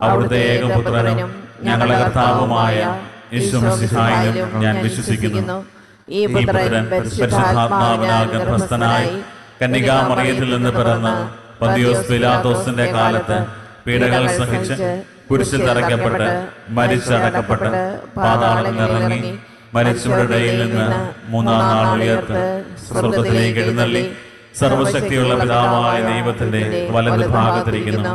അവിടുത്തെ ഏകപുത്രനും ഞങ്ങളുടെ കർത്താവുമായ യേശുമിശിഹായിലും ഞാൻ വിശ്വസിക്കുന്നു. ഈ പുത്രൻ പരിശുദ്ധാത്മാവിനാൽ ഗർഭസ്ഥനായി കന്യകാമറിയത്തിൽ നിന്ന് പിറന്ന് പന്തിയോസ് പിലാത്തോസിന്റെ കാലത്ത് പീഡകൾ സഹിച്ച് കുരിശിൽ തറയ്ക്കപ്പെട്ട് മരിച്ചടക്കപ്പെട്ട് പാതാളം ഇറങ്ങി മരിച്ചവരുടെയിൽ നിന്ന് മൂന്നാം നാൾ ഉയർത്ത് സ്വർഗത്തിലേക്ക് എഴുന്നള്ളി സർവശക്തിയുള്ള പിതാവായ ദൈവത്തിന്റെ വലത് ഭാഗത്തിരിക്കുന്നു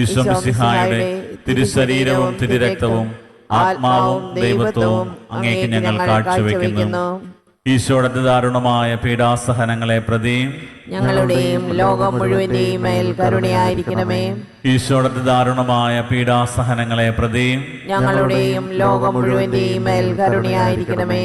ഈശ്വമിസിഹായുടെ തിരുശരീരവും തിരുരക്തവും ആത്മാവും ദൈവത്വവും അങ്ങേക്ക് ഞങ്ങൾ കാഴ്ചവെക്കുന്നു. ഈശോയുടെ ദാരുണമായ പീഡാസഹനങ്ങളെ പ്രതിയും ഞങ്ങളുടെയും ലോകം മുഴുവന്റെയും മേൽ കരുണയായിരിക്കണമേ. ഈശോയുടെ ദാരുണമായ പീഡാസഹനങ്ങളെ പ്രതിയും ഞങ്ങളുടെയും ലോകം മുഴുവന്റെയും മേൽ കരുണയായിരിക്കണമേ.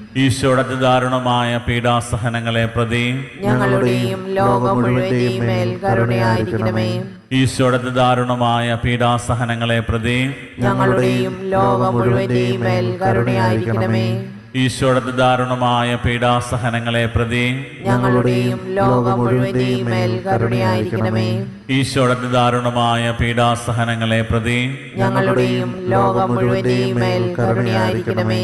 ഈശോയുടെ ദാരുണമായ പീഡാസഹനങ്ങളെ പ്രതി ഞങ്ങളുടെയും ലോകം മുഴുവന്റെയും മേൽ കരുണയായിരിക്കണമേ. ഈശോയുടെ ദാരുണമായ പീഡാസഹനങ്ങളെ പ്രതി ഞങ്ങളുടെയും ലോകം മുഴുവന്റെയും മേൽ കരുണയായിരിക്കണമേ. ഈശോയുടെ ദാരുണമായ പീഡാസഹനങ്ങളെ പ്രതി ഞങ്ങളുടെയും ലോകം മുഴുവന്റെയും മേൽ കരുണയായിരിക്കണമേ. ഈശോയുടെ ദാരുണമായ പീഡാസഹനങ്ങളെ പ്രതി ഞങ്ങളുടെയും ലോകം മുഴുവന്റെയും മേൽ കരുണയായിരിക്കണമേ.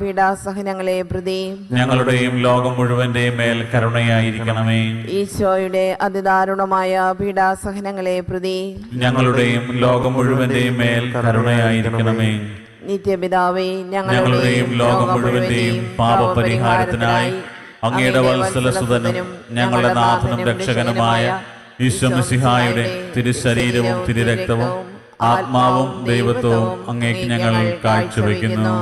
പീഡാസഹനങ്ങളെ പ്രതി ഞങ്ങളുടെയും ലോകം മുഴുവന്റെയും മേൽ കരുണയായിരിക്കണമേ. ഈശോയുടെ അതിദാരുണമായ പീഡാസഹനങ്ങളെ പ്രതി ഞങ്ങളുടെയും ലോകം മുഴുവന്റെയും മേൽ കരുണയായിരിക്കണമേ. നിത്യപിതാവേ ഞങ്ങളുടെയും ലോകം മുഴുവന്റെയും പാപപരിഹാരത്തിനായി അങ്ങയുടെ വത്സലസുതനും ഞങ്ങളുടെ നാഥനും രക്ഷകനുമായ ഈശ്വമിസിഹായുടെ തിരുശരീരവും തിരുരക്തവും ആത്മാവും ദൈവത്വവും അങ്ങേക്ക് ഞങ്ങൾ കാഴ്ചവെക്കുന്നു.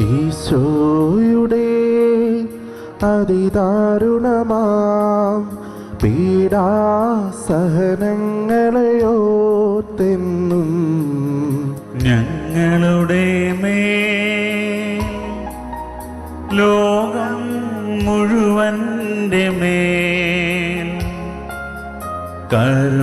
ഈശോയുടെ അതിദാരുണമാം പീഡാസഹനങ്ങളെയോർത്തെന്നും ഞങ്ങളുടെ മേ ലോകം മുഴുവന്റെ മേൽ കരുണയുണ്ടാകേണമേ.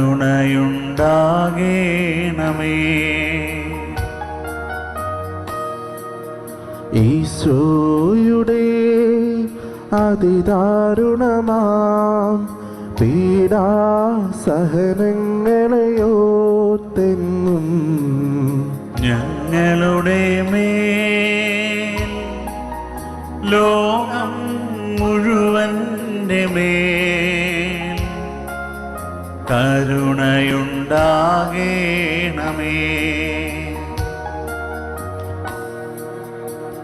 ഈശോയുടെ അതിദാരുണമാം പീഡാസഹനങ്ങളെയോർത്തെന്നും ഞങ്ങളുടെ മേ ലോകം മുഴുവന്റെ മേ കരുണയുണ്ടാകേണമേ.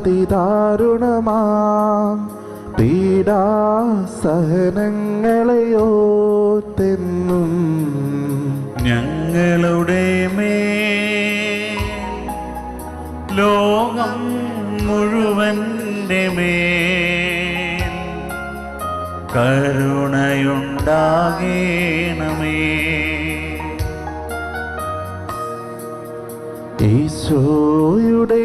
അതിദാരുണമാം. പീഡാസഹനങ്ങളെയോത്തെന്നും ഞങ്ങളുടെ മേ ലോകം മുഴുവന്റെ മേ കരുണയുണ്ടാകേണമേ. ഈശോയുടെ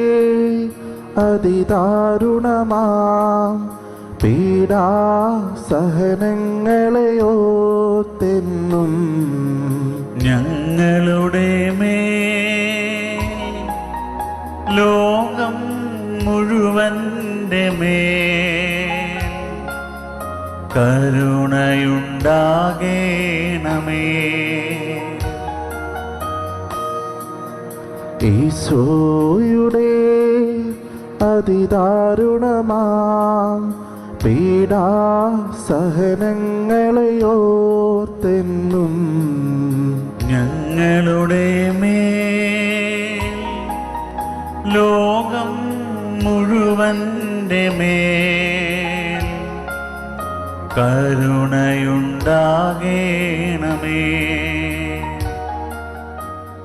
അതിദാരുണമാം. തെന്നും ഞങ്ങളുടെ മേ ലോകം മുഴുവന്റെ മേ കരുണയുണ്ടാകേണമേ. ഈശോയുടെ അതിദാരുണമാം. പീഡാസഹനങ്ങളെയോർത്തെന്നും ഞങ്ങളുടെ മേ ലോകം മുഴുവന്റെ മേൽ. കരുണയുണ്ടാകേണമേ.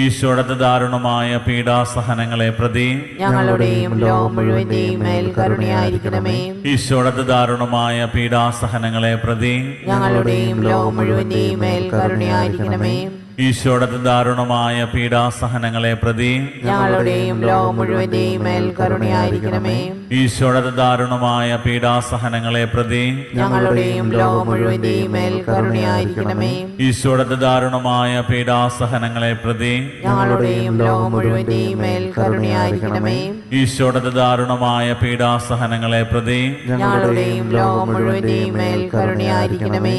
ഈശോയുടെ ദാരുണമായ പീഡാസഹനങ്ങളെ പ്രതി ഞങ്ങളുടെയും ലോകം മുഴുവന്റെയും മേൽ കരുണയായിരിക്കണമേ. ഈശോയുടെ ദാരുണമായ പീഡാസഹനങ്ങളെ പ്രതി ഞങ്ങളുടെയും ലോകം മുഴുവന്റെയും മേൽ കരുണയായിരിക്കണമേ. ഈശോയുടെ ദാരുണമായ പീഡാസഹനങ്ങളെ പ്രതി ഞങ്ങളുടെയും ലോകം മുഴുവന്റെയും മേൽ കരുണയായിരിക്കണമേ. ദാരുണമായ പീഡാസഹനങ്ങളെ പ്രതി ഞങ്ങളുടെയും ലോകം മുഴുവന്റെയും മേൽ കരുണയായിരിക്കണമേ. ദാരുണമായ പീഡാസഹനങ്ങളെ പ്രതി ഞങ്ങളുടെയും ലോകം മുഴുവന്റെയും മേൽ കരുണയായിരിക്കണമേ. ദാരുണമായ പീഡാസഹനങ്ങളെ പ്രതി ഞങ്ങളുടെയും ലോകം മുഴുവന്റെയും മേൽ കരുണയായിരിക്കണമേ.